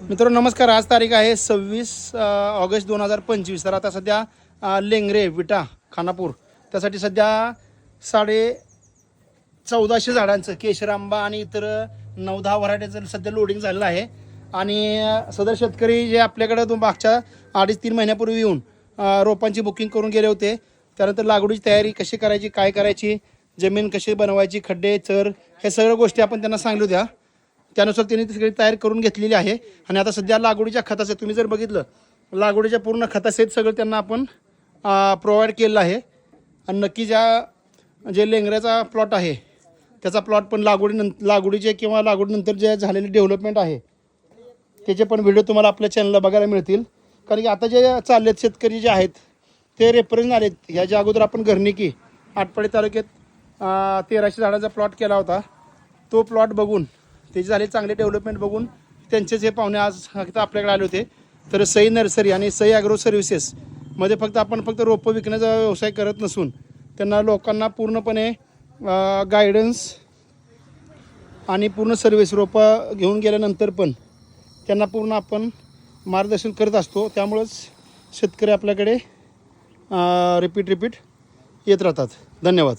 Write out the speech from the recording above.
मित्रांनो नमस्कार. आज तारीख आहे सव्वीस ऑगस्ट दोन हजार पंचवीस. तर आता सध्या लेंगरे विटा खानापूर. त्यासाठी सध्या साडे चौदाशे झाडांचं केशर आंबा आणि इतर नऊ दहा व्हरायटीचं सध्या लोडिंग झालेलं आहे. आणि सदर शेतकरी जे आपल्याकडं दोन मागच्या अडीच तीन महिन्यापूर्वी येऊन रोपांची बुकिंग करून गेले होते. त्यानंतर लागवडीची तयारी कशी करायची काय करायची जमीन कशी बनवायची खड्डे चर हे सगळ्या गोष्टी आपण त्यांना सांगितल्या होत्या. त्यानुसार त्यांनी ती सगळी तयार करून घेतलेली आहे. आणि आता सध्या लागवडीच्या खताचे तुम्ही जर बघितलं लागवडीच्या पूर्ण खतासहित सगळं त्यांना आपण प्रोव्हाइड केलेलं आहे. आणि नक्की ज्या जे लेंगऱ्याचा प्लॉट आहे त्याचा प्लॉट पण लागवडीनंतर लागवडीचे किंवा लागवडीनंतर जे झालेले डेव्हलपमेंट आहे त्याचे पण व्हिडिओ तुम्हाला आपल्या चॅनलला बघायला मिळतील. कारण की आता जे चालले आहेत शेतकरी जे आहेत ते रेफरन्स आलेत ह्याच्या अगोदर आपण घरनिकी आटपाडी तालुक्यात तेराशे झाडाचा प्लॉट केला होता. तो प्लॉट बघून त्याचे झाले चांगले डेव्हलपमेंट बघून त्यांचेच हे पाहुणे आज आपल्याकडे आले होते. तर सई नर्सरी आणि सई ॲग्रो सर्व्हिसेस मध्ये फक्त आपण फक्त रोपं विकण्याचा व्यवसाय करत नसून त्यांना लोकांना पूर्णपणे गायडन्स आणि पूर्ण सर्व्हिस रोपं घेऊन गेल्यानंतर पण त्यांना पूर्ण आपण मार्गदर्शन करत असतो. त्यामुळंच शेतकरी आपल्याकडे रिपीट रिपीट येत राहतात. धन्यवाद.